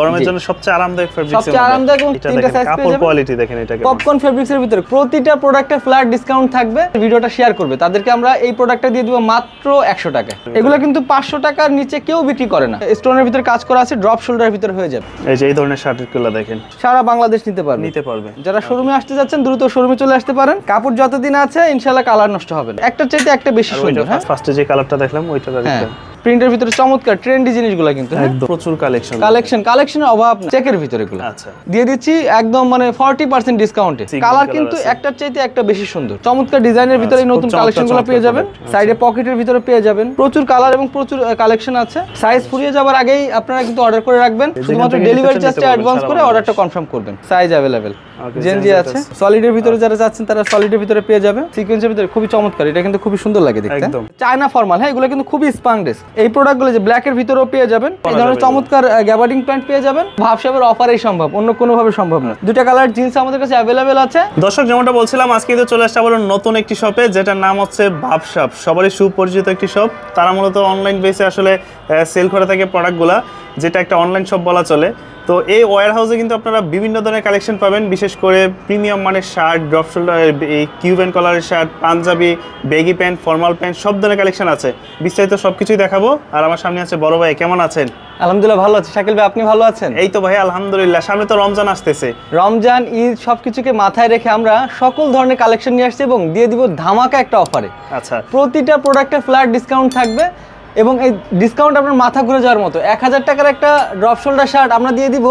গরমের জন্য সবচেয়ে আরামদায়ক ফেব্রিক্স সবচেয়ে আরামদায়ক এবং তিনটা পেয়ে কাপড় কোয়ালিটি দেখেন এটা কেমন। পপকর্ন ফেব্রিক্সের ভিতরে। প্রতিটা প্রোডাক্টে ফ্ল্যাট ডিসকাউন্ট থাকবে। ভিডিওটা শেয়ার করবে। তাদেরকে আমরা এই প্রোডাক্টটা দিয়ে দিব মাত্র একশো টাকা। এগুলো কিন্তু পাঁচশো টাকার নিচে কেউ বিক্রি করে না। স্টোনের ভিতরে কাজ করা আছে ড্রপ শোল্ডারের ভিতরে হয়ে যাবে। এই যে এই ধরনের শার্টেরগুলো দেখেন। সারা বাংলাদেশ নিতে পারবে। নিতে পারবে। যারা শোরুমে আসতে যাচ্ছেন দ্রুত শোরুমে চলে আসতে পারেন। কাপড় যতদিন আছে ইনশাল্লাহ কালার নষ্ট হবে না। একটা চাইতে একটা বেশি সুন্দর হ্যাঁ? ফার্স্টে যে কালারটা দেখলাম ওইটা হ্যাঁ। প্রিন্টের ভিতরে চমৎকার ট্রেন্ডি জিনিসগুলো কিন্তু হ্যাঁ? প্রচুর কালেকশন কালেকশন কালেকশনের অভাব চেকের ভিতরে এগুলো। আচ্ছা। দিয়ে দিচ্ছি একদম মানে ফর্টি পার্সেন্ট ডিসকাউন্টে কালার কিন্তু। একটার চাইতে একটা বেশি সুন্দর। চমৎকার ডিজাইনের ভিতরে আচ্ছা, নতুন খুব কালেকশনগুলো পেয়ে যাবেন। সাইডে পকেটের ভিতরে পেয়ে যাবেন। প্রচুর কালার এবং প্রচুর কালেকশন আছে। সাইজ ফুরিয়ে যাবার আগেই আপনারা কিন্তু অর্ডার করে রাখবেন। শুধুমাত্র ডেলিভারি চার্জটা অ্যাডভান্স করে অর্ডারটা কনফার্ম করবেন। সাইজ অ্যাভেলেবেল জেনজি আছে। সলিডের ভিতরে যারা যাচ্ছেন তারা সলিডের ভিতরে পেয়ে যাবে। সিকোয়েন্সের ভিতরে খুবই চমৎকার। এটা কিন্তু খুবই সুন্দর লাগে দেখতে। একদম। চায়না ফর্মাল হ্যাঁ এগুলো কিন্তু খুবই স্পাংডেস এই প্রোডাক্টগুলো যে ব্ল্যাকের ভিতরেও পেয়ে যাবেন এই ধরনের চমৎকার গ্যাবার্ডিং প্যান্ট পেয়ে যাবেন। ভাবসাবের অফারেই সম্ভব অন্য কোনো ভাবে সম্ভব না। দুটা কালার জিন্স আমাদের কাছে অ্যাভেলেবেল আছে। দর্শক যেমনটা বলছিলাম আজকে কিন্তু চলে আসছে আবার নতুন একটি শপে যেটার নাম হচ্ছে ভাবশপ সবারই সুপরিচিত একটি শপ তারা মূলত অনলাইন বেসে আসলে সেল করে থাকে প্রোডাক্টগুলা যেটা একটা অনলাইন শপ বলা চলে। তো এই ওয়্যার হাউসে কিন্তু আপনারা বিভিন্ন ধরনের কালেকশন পাবেন বিশেষ করে প্রিমিয়াম মানের শার্ট ড্রপ শোল্ডার এই Cuban কলারের shirt panjabi baggy pant formal pant সব ধরনের কালেকশন আছে। বিস্তারিত সব কিছুই দেখাবো। আর আমার সামনে আছে বড় ভাই কেমন আছেন? আলহামদুলিল্লাহ ভালো আছে। শাকিল ভাই আপনি ভালো আছেন? এই তো ভাই আলহামদুলিল্লাহ সামনে তো রমজান আসতেছে। রমজান ঈদ সবকিছুকে মাথায় রেখে আমরা সকল ধরনের কালেকশন নিয়ে আসছি এবং দিয়ে দিব ধামাকা একটা অফারে আচ্ছা। প্রতিটা প্রোডাক্টে ফ্ল্যাট ডিসকাউন্ট থাকবে। এবং এই ডিসকাউন্ট আপনার মাথা ঘুরে যাওয়ার মতো। এক হাজার টাকার একটা ড্রপ শোল্ডার শার্ট আমরা দিয়ে দিব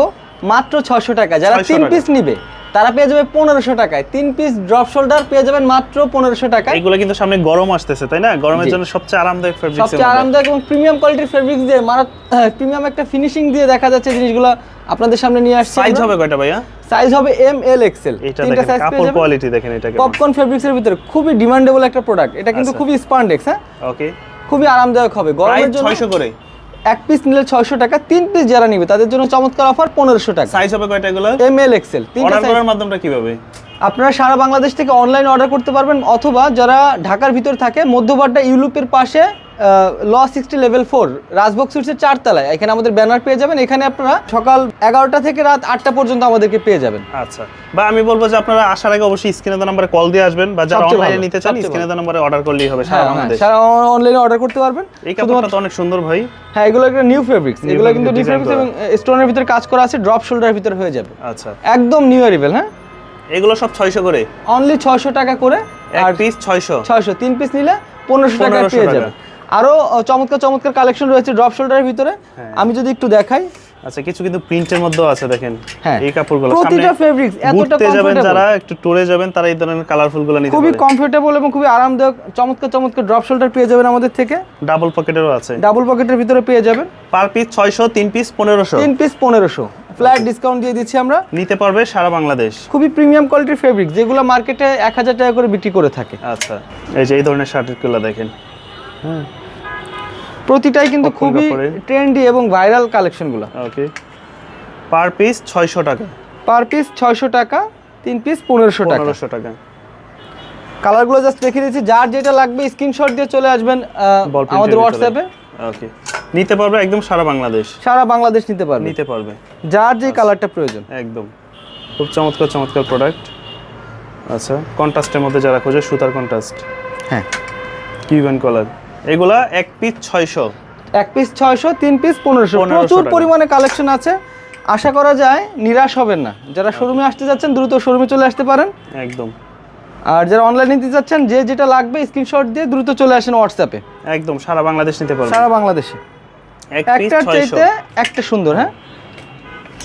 মাত্র ছশো টাকা। যারা তিন পিস নিবে তারা পেয়ে যাবে পনেরোশো টাকায়। তিন পিস ড্রপ শোল্ডার পেয়ে যাবেন মাত্র পনেরোশো টাকায়। এইগুলো কিন্তু সামনে গরম আসতেছে তাই না? গরমের জন্য সবচেয়ে আরামদায়ক ফেব্রিক্স সবচেয়ে আরামদায়ক এবং প্রিমিয়াম কোয়ালিটির ফেব্রিক্স দিয়ে মারা প্রিমিয়াম একটা ফিনিশিং দিয়ে দেখা যাচ্ছে জিনিসগুলো আপনাদের সামনে নিয়ে আসছে সাইজ হবে কয়টা ভাইয়া? সাইজ হবে এম এল এক্সেল তিনটা সাইজ পেয়ে যাবেন। কোয়ালিটি দেখেন এটা কেমন পপকর্ন ফেব্রিক্সের ভিতরে খুবই ডিমান্ডেবল একটা প্রোডাক্ট এটা কিন্তু আচ্ছা। খুবই স্পান্ডেক্স হ্যাঁ? ওকে খুবই আরামদায়ক হবে। গরমের জন্য 600 করে। এক পিস নিলে ছয়শো টাকা তিন পিস যারা নিবে তাদের জন্য চমৎকার অফার পনেরোশো টাকা। সাইজ হবে কয়টা এগুলো? এম এল এক্সেল তিনটা। করার মাধ্যমটা কীভাবে? আপনারা সারা বাংলাদেশ থেকে অনলাইন অর্ডার করতে পারবেন অথবা যারা ঢাকার ভিতর থাকে মধ্যবাড্ডা ইউলুপের পাশে ল সিক্সটি লেভেল ফোর রাজভোগ সুইটসের চারতলায়। এখানে আমাদের ব্যানার পেয়ে যাবেন। এখানে আপনারা সকাল এগারোটা থেকে রাত আটটা পর্যন্ত আমাদেরকে পেয়ে যাবেন। আচ্ছা। বা আমি বলব যে আপনারা আসার আগে অবশ্যই স্ক্রিনে দেওয়া নম্বরে কল দিয়ে আসবেন বা যারা অনলাইনে নিতে চান স্ক্রিনে দেওয়া নম্বরে অর্ডার করলেই হবে সারা হ্যাঁ হ্যাঁ বাংলাদেশ। সারা অনলাইনে অর্ডার করতে পারবেন। এই কাপড়টা তো অনেক সুন্দর ভাই। হ্যাঁ এগুলো একটা নিউ ফেব্রিক্স এগুলো কিন্তু নিউ ফেব্রিক্স এবং স্টোনের ভিতরে কাজ করা আছে ড্রপ শোল্ডারের ভিতরে হয়ে যাবে। আচ্ছা। একদম নিউ অ্যারিভেল হ্যাঁ? এগুলো সব 600 করে। অনলি ছয়শো টাকা করে আর পিস 600 ছয়শো। তিন পিস নিলে পনেরোশো টাকা 1500 পেয়ে টাকা। আরও চমৎকার চমৎকার কালেকশন রয়েছে ড্রপ শোল্ডারের ভিতরে। হ্যাঁ। আমি যদি একটু দেখাই। আচ্ছা কিছু কিন্তু প্রিন্টের মধ্যেও আছে দেখেন। হ্যাঁ। এই কাপড়গুলো প্রতিটা fabrics এতটা যাবেন যারা একটু টুরে যাবেন তারা এই ধরনের কালারফুলগুলো নিতে খুবই কমফোর্টেবল এবং খুবই আরামদায়ক চমৎকার চমৎকার ড্রপ শোল্ডার পেয়ে যাবেন আমাদের থেকে। ডাবল পকেটেরও আছে। ডাবল পকেটের ভিতরে পেয়ে যাবেন। পার পিস 600 তিন পিস 1500 তিন পিস পনেরোশো। ফ্ল্যাট ডিসকাউন্ট দিয়ে দিচ্ছি আমরা। নিতে পারবে সারা বাংলাদেশ। খুবই প্রিমিয়াম কোয়ালিটির ফেব্রিক যেগুলো মার্কেটে এক হাজার টাকা করে বিক্রি করে থাকে। আচ্ছা এই যে এই ধরনের শার্টেরগুলো দেখেন। প্রতিটাই কিন্তু খুবই ট্রেন্ডি এবং ভাইরাল কালেকশনগুলো ওকে পার পিস 600 টাকা। পার পিস ছয়শো টাকা তিন পিস পনেরোশো টাকা। 1500 টাকা। কালারগুলো জাস্ট দেখিয়ে দিয়েছি যার যেটা লাগবে স্ক্রিনশট দিয়ে চলে আসবেন আমাদের। হোয়াটসঅ্যাপে ওকে নিতে পারবে একদম সারা বাংলাদেশ। সারা বাংলাদেশ নিতে পারবে। নিতে পারবে। যার যে কালারটা প্রয়োজন। একদম। খুব চমৎকার চমৎকার প্রোডাক্ট আচ্ছা কন্ট্রাস্টের মধ্যে যারা খোঁজে সুতার কন্ট্রাস্ট হ্যাঁ। কিউবেন কলার এগুলা এক পিস ছয়শো। এক পিস ছয়শো তিন পিস পনেরোশো। প্রচুর পরিমাণে কালেকশন আছে। আশা করা যায় নিরাশ হবেন না। যারা শোরুমে আসতে যাচ্ছেন দ্রুত শোরুমে চলে আসতে পারেন। একদম। আর যারা অনলাইনে নিতে যাচ্ছেন যে যেটা লাগবে স্ক্রিনশট দিয়ে দ্রুত চলে আসেন হোয়াটসঅ্যাপে একদম সারা বাংলাদেশ নিতে পারবে সারা বাংলাদেশে। এক পিস একটার ছয়শো। চাইতে একটা সুন্দর হ্যাঁ?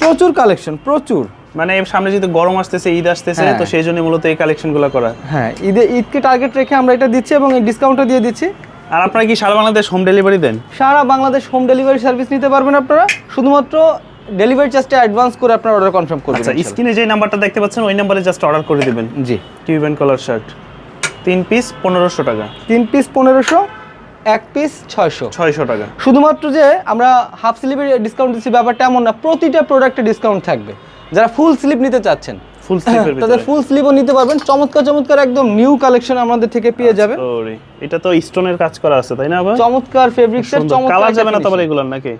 প্রচুর কালেকশন প্রচুর। মানে সামনে যেহেতু গরম আসতেছে ঈদ আসতেছে হ্যাঁ। তো সেই জন্য মূলত এই কালেকশনগুলো করা। হ্যাঁ ঈদে ঈদকে টার্গেট রেখে আমরা এটা দিচ্ছি এবং এই ডিসকাউন্টও দিয়ে দিচ্ছি। আর আপনারা কি সারা বাংলাদেশ হোম ডেলিভারি দেন? সারা বাংলাদেশ হোম ডেলিভারি সার্ভিস নিতে পারবেন আপনারা। শুধুমাত্র ডেলিভারি চার্জটা অ্যাডভান্স করে আপনার অর্ডার কনফার্ম করবেন আচ্ছা। স্ক্রিনে যে নাম্বারটা দেখতে পাচ্ছেন ওই নাম্বারে জাস্ট অর্ডার করে দিবেন। জি। কিউবেন কলার শার্ট তিন পিস পনেরোশো টাকা। তিন পিস পনেরোশো এক পিস ছয়শো। ছয়শো টাকা। শুধুমাত্র যে আমরা হাফ স্লিপের ডিসকাউন্ট দিচ্ছি ব্যাপারটা এমন না প্রতিটা প্রোডাক্টে ডিসকাউন্ট থাকবে। যারা ফুল স্লিপ নিতে চাচ্ছেন ফুল স্লিপের তাদের ভিতরে। ফুল স্লিভও নিতে পারবেন। চমৎকার চমৎকার একদম নিউ কালেকশন আমাদের থেকে পেয়ে। যাবেন। এটা তো স্টোনের কাজ করা আছে তাই না আবার চমৎকার ফেব্রিক্সের চমৎকার কালার যাবে না। এগুলোর নাকি?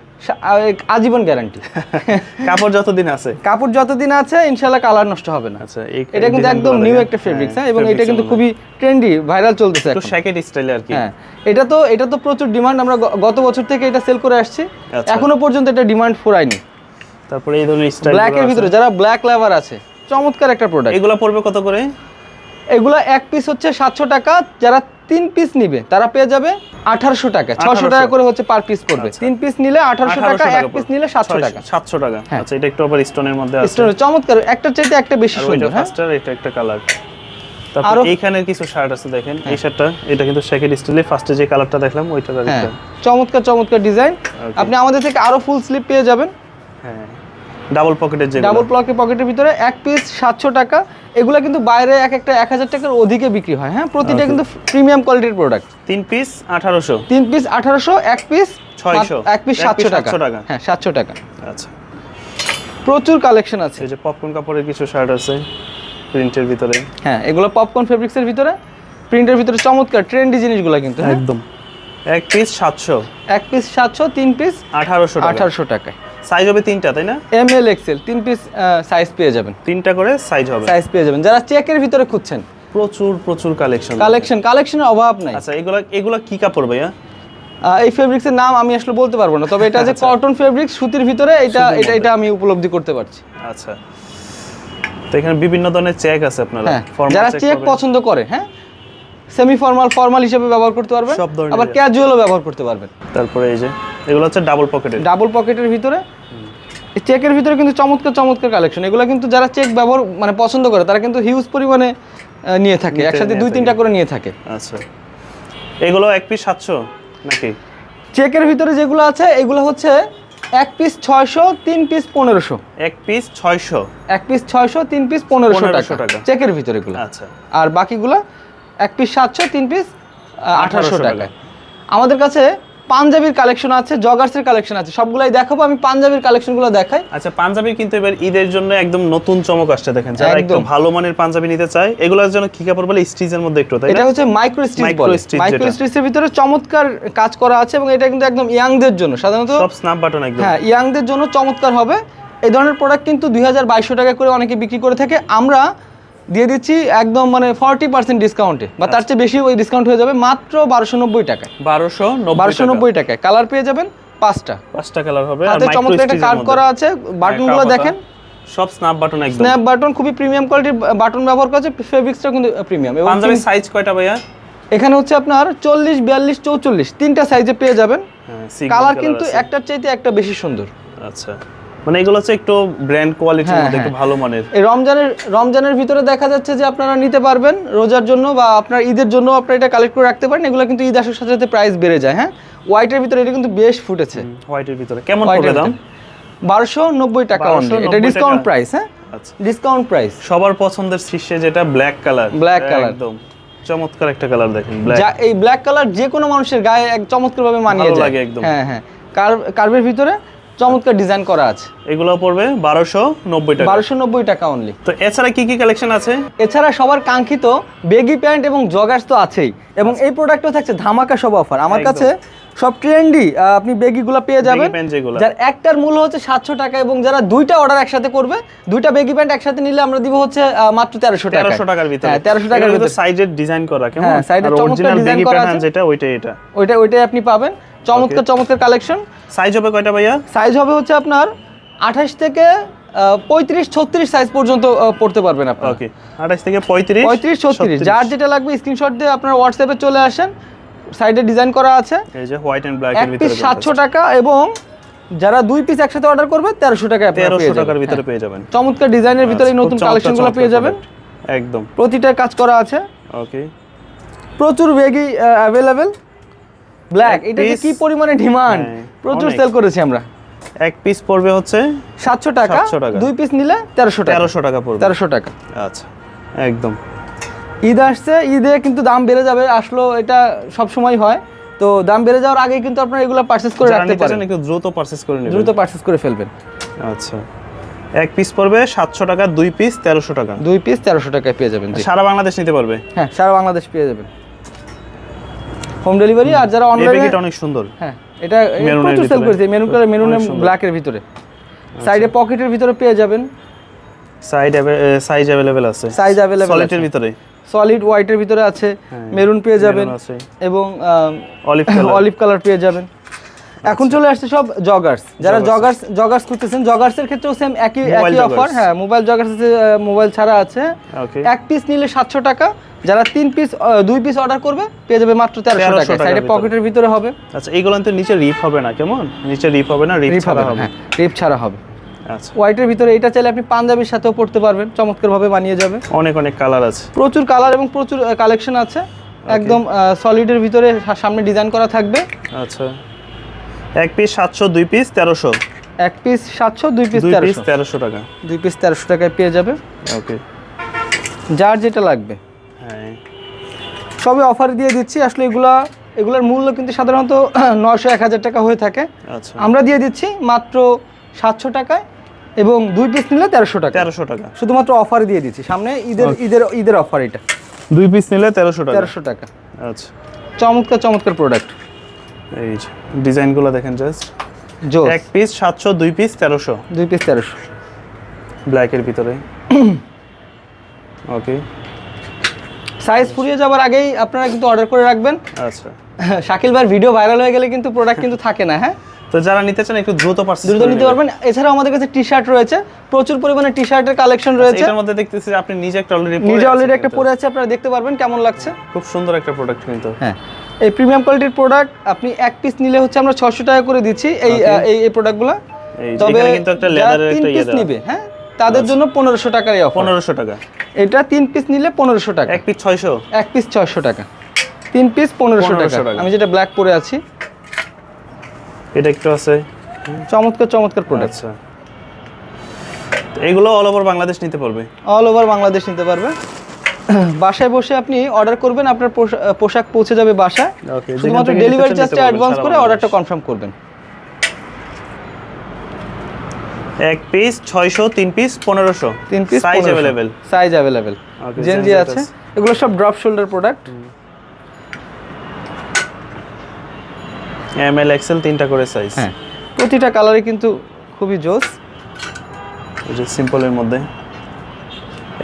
আজীবন গ্যারান্টি কাপড় যতদিন আছে। কাপড় যতদিন আছে ইনশাল্লাহ কালার নষ্ট হবে না। আচ্ছা এটা কিন্তু একদম নিউ একটা ফেব্রিক্স হ্যাঁ, হ্যাঁ এবং এটা কিন্তু খুবই ট্রেন্ডি ভাইরাল চলতেছে একটু শ্যাকেট স্টাইলে আর কি। হ্যাঁ এটা তো এটা তো প্রচুর ডিমান্ড আমরা গত বছর থেকে এটা সেল করে আসছি। আচ্ছা। এখনও পর্যন্ত এটা ডিমান্ড ফুরায়নি। তারপরে এই ধরনের স্টাইল ব্ল্যাকের ভিতরে যারা ব্ল্যাক লাভার আছে চমৎকার একটা প্রোডাক্ট এগুলো পড়বে কত করে? এগুলো এক পিস হচ্ছে সাতশো টাকা যারা তিন পিস নিবে তারা পেয়ে যাবে আঠারোশো টাকা ছশো টাকা করে হচ্ছে পার পিস পড়বে। আচ্ছা। তিন পিস নিলে আঠারোশো টাকা এক পিস নিলে সাতশো টাকা। সাতশো টাকা। হ্যাঁ। আচ্ছা এটা একটু আবার স্টোনের মধ্যে আছে। স্টোনের চমৎকার একটা চাইতে একটা বেশি সুন্দর হ্যাঁ। এটা একটা কালার তারপর এইখানে কিছু শার্ট আছে দেখেন এই শার্টটা এটা কিন্তু শ্যাকেট স্টাইলে ফার্স্টে যে কালারটা দেখলাম ওইটা হ্যাঁ। আরেকটা। চমৎকার চমৎকার ডিজাইন আপনি আমাদের থেকে আরও ফুল স্লিপ পেয়ে যাবেন। হ্যাঁ। ডাবল পকেটের যে ডাবল প্লকের পকেটের ভিতরে এক পিস সাতশো টাকা। এগুলো কিন্তু বাইরে এক একটা এক হাজার টাকার অধিকে বিক্রি হয় হ্যাঁ? প্রতিটা কিন্তু প্রিমিয়াম কোয়ালিটির প্রোডাক্ট তিন পিস আঠারোশো। তিন পিস আঠারোশো এক পিস 600 এক পিস সাতশো টাকা। হ্যাঁ সাতশো টাকা। আচ্ছা। প্রচুর কালেকশন আছে। যে পপকর্ন কাপড়ের কিছু শার্ট আছে প্রিন্টের ভিতরে। হ্যাঁ এগুলো পপকর্ন ফেব্রিক্সের ভিতরে প্রিন্টের ভিতরে চমৎকার ট্রেন্ডি জিনিসগুলো কিন্তু হ্যাঁ? একদম। এক পিস সাতশো। এক পিস সাতশো তিন পিস আঠারোশো আঠারোশো টাকায়। সাইজ হবে তিনটা তাই না? এম এল এক্সেল তিন পিস সাইজ পেয়ে যাবেন। তিনটা করে সাইজ হবে। সাইজ পেয়ে যাবেন। যারা চেকের ভিতরে খুঁজছেন প্রচুর প্রচুর কালেকশন কালেকশন কালেকশনের অভাব নাই। আচ্ছা এগুলা এগুলা কি কাপড় ভাইয়া? এই ফেব্রিক্সের নাম আমি আসলে বলতে পারব না তবে এটা যে কটন ফেব্রিক্স সুতির ভিতরে এটা এটা এটা আমি উপলব্ধি করতে পারছি। আচ্ছা। তো এখানে বিভিন্ন ধরনের চেক আছে আপনারা। হ্যাঁ যারা চেক পছন্দ করে হ্যাঁ? সেমি ফর্মাল ফর্মাল হিসেবে ব্যবহার করতে পারবেন। সব ধরনের আবার। ক্যাজুয়ালও ব্যবহার করতে পারবেন। তারপরে এই যে এগুলো হচ্ছে ডাবল পকেটের ডাবল পকেটের ভিতরে এই চেকের ভিতরে কিন্তু চমৎকার চমৎকার কালেকশন এগুলো কিন্তু যারা চেক ব্যবহার মানে পছন্দ করে তারা কিন্তু হিউজ পরিমাণে নিয়ে থাকে। একসাথে দুই। তিনটা করে নিয়ে থাকে। আচ্ছা। এগুলো এক পিস সাতশো নাকি? চেকের ভিতরে যেগুলো আছে এগুলো হচ্ছে এক পিস ছয়শো তিন পিস পনেরোশো। এক পিস ছয়শো। এক পিস ছয়শো তিন পিস পনেরোশো 1500 টাকা টাকা। চেকের ভিতরে এগুলো। আচ্ছা। আর বাকিগুলো এক পিস সাতশো তিন পিস আঠারোশো টাকা। আমাদের কাছে পাঞ্জাবির কালেকশন আছে জগার্সের কালেকশন আছে সবগুলাই দেখাবো আমি পাঞ্জাবির কালেকশনগুলো দেখাই। আচ্ছা পাঞ্জাবি কিন্তু এবার ঈদের জন্য একদম নতুন চমক আসছে দেখেন যারা একটু একদম। ভালো মানের পাঞ্জাবি নিতে চায় এগুলোর জন্য কি কাপড় বলে? স্টিচের মধ্যে একটু তাই এটা হচ্ছে মাইক্রো স্টিচ বলে। stitch micro. স্টিচের ভিতরে চমৎকার কাজ করা আছে এবং এটা কিন্তু একদম ইয়াংদের জন্য সাধারণত সব স্ন্যাপ বাটন একদম। হ্যাঁ ইয়াংদের জন্য চমৎকার হবে। এই ধরনের প্রোডাক্ট কিন্তু দুই হাজার বাইশশো টাকা করে অনেকে বিক্রি করে থাকে। আমরা দিয়ে দিচ্ছি একদম মানে ফর্টি পার্সেন্ট ডিসকাউন্টে বা তার চেয়ে বেশি ওই ডিসকাউন্ট হয়ে যাবে মাত্র বারোশো নব্বই টাকায়। বারোশো বারোশো নব্বই টাকায়। কালার পেয়ে যাবেন পাঁচটা। পাঁচটা কালার হবে হাতে চমৎকার একটা কার্ড করা আছে। বাটনগুলো হ্যাঁ, দেখেন। সব স্ন্যাপ বাটন একদম। স্ন্যাপ বাটন খুবই প্রিমিয়াম কোয়ালিটির বাটন ব্যবহার করা আছে। ফেব্রিক্সটা কিন্তু প্রিমিয়াম এবং পাঞ্জাবির সাইজ কয়টা ভাইয়া? এখানে হচ্ছে আপনার চল্লিশ বিয়াল্লিশ চৌচল্লিশ। তিনটা সাইজে পেয়ে যাবেন। হ্যাঁ, কালার কিন্তু একটার চাইতে একটা বেশি সুন্দর। আচ্ছা। মানে এগুলো হচ্ছে একটু ব্র্যান্ড কোয়ালিটির মধ্যে একটু হ্যাঁ। ভালো মানের। এই রমজানের রমজানের ভিতরে দেখা যাচ্ছে যে আপনারা নিতে পারবেন রোজার জন্য বা আপনার ঈদের জন্য আপনারা এটা কালেক্ট করে রাখতে পারেন। এগুলো কিন্তু ঈদ আসার সাথে সাথে প্রাইস বেড়ে যায় হ্যাঁ? হোয়াইটের ভিতরে এটা কিন্তু বেশ ফুটেছে। হোয়াইটের ভিতরে। কেমন পড়বে দাম? বারোশো নব্বই টাকা only। 1290 এটা ডিসকাউন্ট প্রাইস হ্যাঁ? আচ্ছা। ডিসকাউন্ট প্রাইস সবার পছন্দের শীর্ষে যেটা ব্ল্যাক কালার ব্ল্যাক কালার একদম। চমৎকার একটা কালার দেখেন ব্ল্যাক যা এই ব্ল্যাক কালার যে কোনো মানুষের গায়ে এক চমৎকারভাবে মানিয়ে যায়। লাগে একদম। হ্যাঁ হ্যাঁ। কার্ভ কার্ভের ভিতরে চমৎকার ডিজাইন করা আছে। এগুলো পড়বে বারোশো নব্বই টাকা। বারোশো নব্বই টাকা অনলি তো এছাড়া কি কি কালেকশন আছে? এছাড়া সবার কাঙ্ক্ষিত বেগি প্যান্ট এবং জগার্স তো আছেই। এবং এই প্রোডাক্টও থাকছে ধামাকা সব অফার আমার কাছে সব ট্রেন্ডি আপনি বেগিগুলো পেয়ে যাবেন। যার একটার মূল্য হচ্ছে সাতশো টাকা এবং যারা দুইটা অর্ডার একসাথে করবে দুইটা বেগি প্যান্ট একসাথে নিলে আমরা দিব হচ্ছে মাত্র তেরোশো টাকা তেরোশো টাকার ভিতরে। হ্যাঁ তেরোশো টাকার ভিতরে। সাইডের ডিজাইন করা হ্যাঁ, এ চমৎকার বেগি করা আছে। যেটা ওইটাই এটা। ওইটা ওইটাই আপনি পাবেন। চমৎকার চমৎকার কালেকশন সাইজ হবে কয়টা ভাইয়া? সাইজ হবে হচ্ছে আপনার আঠাশ থেকে পঁয়ত্রিশ ছত্রিশ সাইজ পর্যন্ত পড়তে পারবেন আপনি ওকে আঠাশ থেকে পঁয়ত্রিশ পঁয়ত্রিশ ছত্রিশ। যার যেটা লাগবে স্ক্রিনশট দিয়ে আপনার হোয়াটসঅ্যাপে চলে আসেন। সাইডে ডিজাইন করা আছে। এই যে হোয়াইট এন্ড ব্ল্যাক এর পিস ভিতরে সাতশো টাকা এবং যারা দুই পিস একসাথে অর্ডার করবে তেরোশো টাকা টাকার ভিতরে পেয়ে যাবেন। চমৎকার ডিজাইনের ভিতরে আচ্ছা, নতুন কালেকশনগুলো পেয়ে যাবেন। একদম। প্রতিটা কাজ করা আছে। ওকে প্রচুর বেগি অ্যাভেলেবেল ব্ল্যাক এটা কি পরিমাণে ডিমান্ড হ্যাঁ, প্রচুর সেল করেছি আমরা। এক পিস পড়বে হচ্ছে সাতশো টাকা 700 টাকা। দুই পিস নিলে তেরোশো টাকা। তেরোশো টাকা পড়বে। তেরোশো টাকা। আচ্ছা একদম। ঈদ আসছে ঈদে কিন্তু দাম বেড়ে যাবে আসলো এটা সব সময় হয়। তো দাম বেড়ে যাওয়ার আগে কিন্তু আপনারা এগুলো পারচেস করে রাখতে পারেন। একটু দ্রুত পারচেজ করে নেবেন। দ্রুত পারচেস করে ফেলবেন। আচ্ছা এক পিস পড়বে সাতশো টাকা দুই পিস তেরোশো টাকা। দুই পিস তেরোশো টাকায় পেয়ে যাবেন সারা বাংলাদেশ নিতে পারবে? হ্যাঁ সারা বাংলাদেশ পেয়ে যাবেন। হোম ডেলিভারি আর যারা অনলাইনে অনেক সুন্দর। হ্যাঁ এটা প্রচুর সেল। করেছে। Maroon colour maroon. ব্ল্যাকের ভিতরে। সাইডে পকেটের ভিতরে পেয়ে যাবেন। সাইড সাইজ অ্যাভেলেবেল আছে। সাইজ অ্যাভেলেবেল সলিড এর ভিতরে। সলিড হোয়াইটের ভিতরে আছে। হ্যাঁ, মেরুন পেয়ে যাবেন এবং অলিভ কালার অলিভ কালার পেয়ে যাবেন। এখন চলে আসছে সব জগার্স যারা জগার্স জগার্স করতেছেন জগার্সের ক্ষেত্রেও সেম একই একই অফার হ্যাঁ মোবাইল জগার্স আছে মোবাইল ছাড়া আছে। এক পিস নিলে সাতশো টাকা। যারা তিন পিস দুই পিস অর্ডার করবে পেয়ে যাবে মাত্র তেরোশো 1300 টাকা সাইডে পকেটের ভিতরে। হবে। আচ্ছা এইগুলো তো নিচে রিপ হবে না কেমন? নিচে রিপ হবে না রিপ ছাড়া হবে হ্যাঁ রিপ ছাড়া হবে। আচ্ছা। হোয়াইটের ভিতরে এটা চাইলে আপনি পাঞ্জাবির সাথেও পড়তে পারবেন চমৎকারভাবে বানিয়ে যাবে। অনেক অনেক কালার আছে। প্রচুর কালার এবং প্রচুর কালেকশন আছে। একদম সলিডের ভিতরে সামনে ডিজাইন করা থাকবে। আচ্ছা। এক পিস সাতশো দুই পিস তেরোশো। এক পিস সাতশো দুই পিস পিস তেরোশো। টাকা। দুই পিস তেরোশো টাকায় পেয়ে যাবে। ওকে যার যেটা লাগবে। হ্যাঁ। সবই অফার দিয়ে দিচ্ছি। আসলে এগুলা এগুলোর মূল্য কিন্তু সাধারণত নশো এক হাজার টাকা হয়ে থাকে। আচ্ছা। আমরা দিয়ে দিচ্ছি মাত্র সাতশো টাকায় এবং দুই পিস নিলে তেরোশো টাকা। তেরোশো টাকা। শুধুমাত্র অফার দিয়ে দিচ্ছি। সামনে ঈদের ঈদের ঈদের অফার এটা। দুই পিস নিলে তেরোশো টাকা। তেরোশো টাকা। আচ্ছা। চমৎকার চমৎকার প্রোডাক্ট এই ডিজাইনগুলো দেখেন জাস্ট এক পিস সাতশো দুই পিস তেরোশো। দুই পিস তেরোশো। ব্ল্যাকের ভিতরে। ওকে সাইজ ফুরিয়ে যাওয়ার আগেই আপনারা কিন্তু অর্ডার করে রাখবেন। আচ্ছা। শাকিল ভাইয়ের ভিডিও ভাইরাল হয়ে গেলে কিন্তু প্রোডাক্ট কিন্তু থাকে না হ্যাঁ? তো যারা নিতে চান একটু দ্রুত দ্রুত নিতে পারবেন। এছাড়াও আমাদের কাছে টি শার্ট রয়েছে। প্রচুর পরিমাণে টি শার্টের কালেকশন রয়েছে। এটার মধ্যে দেখতেছি আপনি নিজে একটা অলরেডি নিজে অলরেডি একটা পরে আছে আপনারা দেখতে পারবেন কেমন লাগছে। খুব সুন্দর একটা প্রোডাক্ট কিন্তু। হ্যাঁ। এই প্রিমিয়াম কোয়ালিটির প্রোডাক্ট আপনি এক পিস নিলে হচ্ছে আমরা ছশো টাকা করে দিচ্ছি এই এই প্রোডাক্টগুলো তবে কিন্তু একটা লেদারের তিন একটা ইয়ে পিস নিবে হ্যাঁ তাদের জন্য পনেরোশো টাকার এই পনেরোশো টাকা। এটা তিন পিস নিলে পনেরোশো টাকা। এক পিস ছয়শো? এক পিস ছয়শো টাকা। তিন পিস পনেরোশো 1500 টাকা। আমি যেটা ব্ল্যাক পরে আছি। এটা একটু আছে। চমৎকার চমৎকার প্রোডাক্ট আচ্ছা। এগুলো অল ওভার বাংলাদেশ নিতে পারবে? অল ওভার বাংলাদেশ নিতে পারবে। বাসায় বসে আপনি অর্ডার করবেন আপনার পোশা- পোশাক পৌঁছে যাবে বাসায়। শুধুমাত্র ডেলিভারি চার্জটা অ্যাডভান্স করে অর্ডারটা কনফার্ম করবেন। এক পিস ছয়শো তিন পিস পনেরোশো। তিন piece size available size available Gen Z আছে। এগুলো সব drop shoulder product M L XL তিনটা করে সাইজ হ্যাঁ। প্রতিটা কালারে কিন্তু খুবই জোস। সিম্পলের মধ্যে।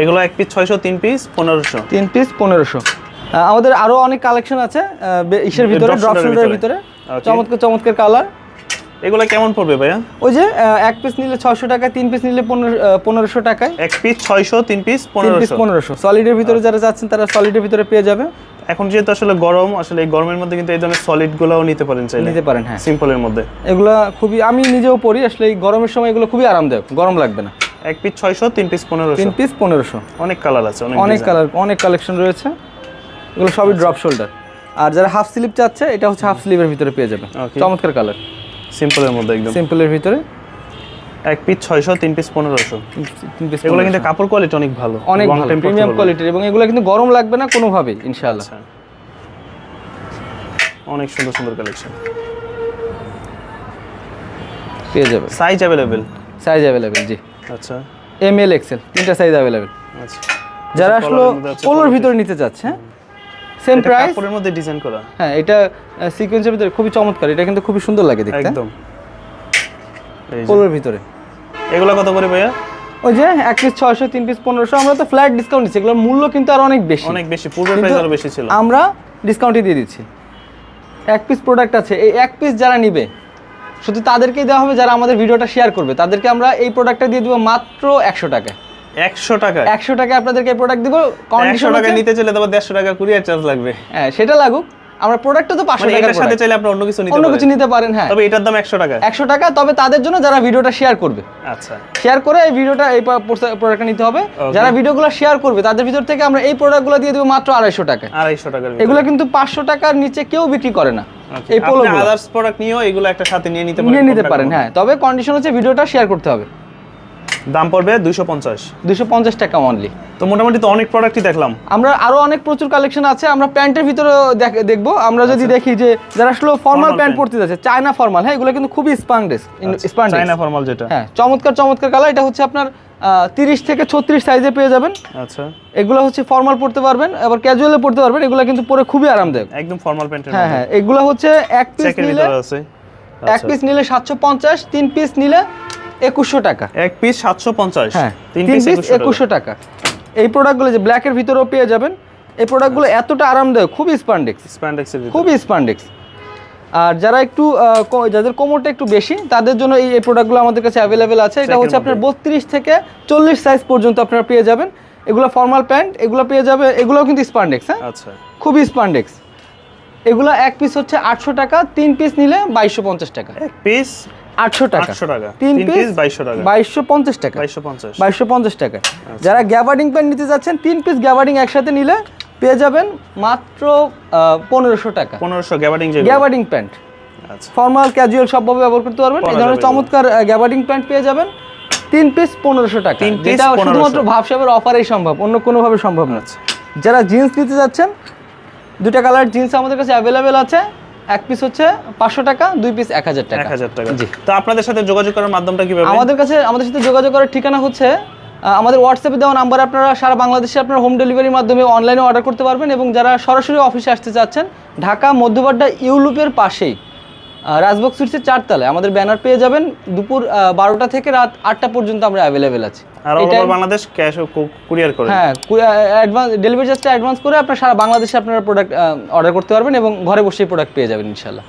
এগুলো এক পিস ছয়শো তিন পিস পনেরোশো। তিন পিস পনেরোশো। আমাদের আরও অনেক কালেকশন আছে ইসের ভিতরে ড্রপ শোল্ডারের ভিতরে। চমৎকার চমৎকার কালার এগুলো কেমন পড়বে ভাইয়া? ওই যে এক পিস নিলে ছশো টাকা তিন পিস নিলে পনেরোশো টাকায়। এক পিস ছয়শো তিন পিস পিস পনেরোশো। পনেরোশো। সলিডের ভিতরে যারা যাচ্ছেন তারা সলিডের ভিতরে পেয়ে যাবে। এখন যেহেতু আসলে গরম আসলে এই গরমের মধ্যে কিন্তু এই ধরনের সলিড গুলাও নিতে পারেন চাইলে। নিতে পারেন হ্যাঁ। সিম্পলের মধ্যে। এগুলা খুবই আমি নিজেও পড়ি আসলে এই গরমের সময় এগুলো খুবই আরামদায়ক গরম লাগবে না। এক পিস ছয়শো তিন পিস পনেরোশো। তিন পিস পনেরোশো। অনেক কালার আছে অনেক অনেক কালার অনেক কালেকশন রয়েছে। এগুলো সবই ড্রপ শোল্ডার আর যারা হাফ স্লিভ চাচ্ছে এটা হচ্ছে হাফ স্লিভের ভিতরে পেয়ে যাবে। চমৎকার কালার সিম্পলের মধ্যে একদম। সিম্পলের ভিতরে। এক পিস ছয়শো তিন পিস পনেরোশো। তিন পিস এগুলো কিন্তু কাপড় কোয়ালিটি অনেক ভালো। অনেক ভালো প্রিমিয়াম কোয়ালিটির এবং এগুলো কিন্তু গরম লাগবে না কোনোভাবেই ইনশাআল্লাহ। আচ্ছা। অনেক সুন্দর সুন্দর কালেকশন পেয়ে যাবে। সাইজ অ্যাভেলেবেল সাইজ অ্যাভেলেবেল জি। আচ্ছা। এম এল এক্সেল তিনটা সাইজ অ্যাভেলেবেল আচ্ছা। যারা আসলো পোলোর ভিতরে নিতে চাচ্ছে হ্যাঁ? সেম প্রাইস কাপড়ের মধ্যে ডিজাইন করা। হ্যাঁ এটা সিকোয়েন্সের ভিতরে খুবই চমৎকার এটা কিন্তু খুবই সুন্দর লাগে দেখতে। একদম। পোলোর ভিতরে। এগুলো কত করে ভাইয়া? ওই যে এক পিস ছয়শো তিন পিস পনেরোশো আমরা তো ফ্ল্যাট ডিসকাউন্ট দিচ্ছি এগুলোর মূল্য কিন্তু আর অনেক বেশি। অনেক বেশি পূর্ব প্রাইস আরও বেশি ছিল। আমরা ডিসকাউন্টে দিয়ে দিচ্ছি। এক পিস প্রোডাক্ট আছে এই এক পিস যারা নিবে শুধু তাদেরকেই দেওয়া হবে যারা আমাদের ভিডিওটা শেয়ার করবে। তাদেরকে আমরা এই প্রোডাক্টটা দিয়ে দিব মাত্র একশো টাকায়। একশো টাকা একশো টাকায় আপনাদেরকে এই প্রোডাক্ট দিব। একশো কন্ডিশন টাকা নিতে চাইলে তবে দেড়শো টাকা কুরিয়ার চার্জ লাগবে। হ্যাঁ সেটা লাগুক। আমরা প্রোডাক্টটা তো পাঁচশো মানে টাকার সাথে চাইলে আপনি অন্য কিছু নিতে অন্য কিছু নিতে পারেন হ্যাঁ। তবে এটার দাম একশো টাকা একশো টাকা তবে তাদের জন্য যারা ভিডিওটা শেয়ার করবে। আচ্ছা। শেয়ার করে এই ভিডিওটা এই প্রোডাক্টটা নিতে হবে। যারা ভিডিওগুলো শেয়ার করবে তাদের ভিতর থেকে আমরা এই প্রোডাক্টগুলো দিয়ে দেবো মাত্র আড়াইশো টাকায়। আড়াইশো টাকার এগুলো কিন্তু পাঁচশো টাকার নিচে কেউ বিক্রি করে না। এই এই পোলো আদার্স প্রোডাক্ট নিয়েও এগুলো একটা সাথে নিয়ে নিতে পারেন নিয়ে নিতে পারেন হ্যাঁ। তবে কন্ডিশন হচ্ছে ভিডিওটা শেয়ার করতে হবে। দাম পড়বে দুইশো পঞ্চাশ। দুশো পঞ্চাশ টাকা অনলি তো মোটামুটি তো অনেক প্রোডাক্টই দেখলাম। আমরা আরও অনেক প্রচুর কালেকশন আছে আমরা প্যান্টের ভিতরে দেখব। আমরা যদি দেখি যে যারা আসলে ফর্মাল আচ্ছা। প্যান্ট। পরতে যাচ্ছে চায়না ফর্মাল হ্যাঁ এগুলো কিন্তু খুবই স্পান্ডেস স্পান্ডেস চাইনা ফর্মাল যেটা। হ্যাঁ চমৎকার চমৎকার কালার এটা হচ্ছে আপনার তিরিশ থেকে ছত্রিশ সাইজে পেয়ে যাবেন। আচ্ছা। এগুলো হচ্ছে ফর্মাল পড়তে পারবেন আবার ক্যাজুয়ালে পড়তে পারবেন এগুলো কিন্তু পরে খুবই আরামদায়ক। একদম ফর্মাল প্যান্টের হ্যাঁ হ্যাঁ এগুলো হচ্ছে এক পিস নিলে আছে। এক পিস নিলে সাতশো পঞ্চাশ তিন পিস নিলে একুশশো টাকা। এক পিস সাতশো পঞ্চাশ। হ্যাঁ তিন পিস পিস একুশশো টাকা। এই প্রোডাক্টগুলো যে ব্ল্যাকের ভিতরেও পেয়ে যাবেন এই প্রোডাক্টগুলো এতটা আরামদায়ক খুবই স্পান্ডেক্স স্প্যান্ডেক্সের ভিতরে। খুবই স্পান্ডেক্স আর যারা একটু যাদের কোমরটা একটু বেশি তাদের জন্য এই প্রোডাক্টগুলো আমাদের কাছে অ্যাভেলেবেল আছে। এটা হচ্ছে আপনার বত্রিশ থেকে চল্লিশ সাইজ পর্যন্ত আপনারা পেয়ে যাবেন। এগুলো ফর্মাল প্যান্ট এগুলো পেয়ে যাবে এগুলোও কিন্তু স্পান্ডেক্স হ্যাঁ? আচ্ছা। খুবই স্পান্ডেক্স এগুলো এক পিস হচ্ছে আটশো টাকা তিন পিস নিলে বাইশশো পঞ্চাশ টাকা। এক পিস আটশো টাকা। টাকা। তিন পিস পিস বাইশশো টাকা। বাইশশো পঞ্চাশ টাকা। বাইশশো পঞ্চাশ। বাইশশো পঞ্চাশ টাকা। যারা গ্যাবার্ডিং প্যান্ট নিতে যাচ্ছেন তিন পিস গ্যাবার্ডিং একসাথে নিলে পেয়ে যাবেন মাত্র পনেরোশো টাকা। পনেরোশো গ্যাবার্ডিং গ্যাবার্ডিং প্যান্ট। আচ্ছা। ফর্মাল ক্যাজুয়াল সবভাবে ব্যবহার করতে পারবেন। এই ধরনের চমৎকার গ্যাবার্ডিং প্যান্ট পেয়ে যাবেন। তিন পিস পনেরোশো টাকা। যেটা শুধুমাত্র ভাবসাবের অফারেই সম্ভব অন্য কোনোভাবে সম্ভব না। আচ্ছা। যারা জিন্স নিতে যাচ্ছেন দুটা কালার জিন্স আমাদের কাছে অ্যাভেলেবেল আছে। এক পিস হচ্ছে পাঁচশো টাকা দুই পিস এক হাজার টাকা। এক হাজার টাকা। জি। তো আপনাদের সাথে যোগাযোগ করার মাধ্যমটা কীভাবে আমাদের কাছে আমাদের সাথে যোগাযোগ করার ঠিকানা হচ্ছে আমাদের হোয়াটসঅ্যাপে দেওয়া নাম্বারে আপনারা সারা বাংলাদেশে আপনারা হোম ডেলিভারির মাধ্যমে অনলাইনে অর্ডার করতে পারবেন এবং যারা সরাসরি অফিসে আসতে চাচ্ছেন ঢাকা মধ্যবাড্ডা ইউলুপের পাশেই রাজভোগ সুইটসের চারতলায় আমাদের ব্যানার পেয়ে যাবেন। দুপুর বারোটা থেকে রাত আটটা পর্যন্ত আমরা অ্যাভেলেবেল আছি। আর বাংলাদেশ ক্যাশ কুরিয়ার করে হ্যাঁ অ্যাডভান্স ডেলিভারি চার্জটা অ্যাডভান্স করে আপনার সারা বাংলাদেশে আপনারা প্রোডাক্ট অর্ডার করতে পারবেন এবং ঘরে বসেই প্রোডাক্ট পেয়ে যাবেন ইনশাল্লাহ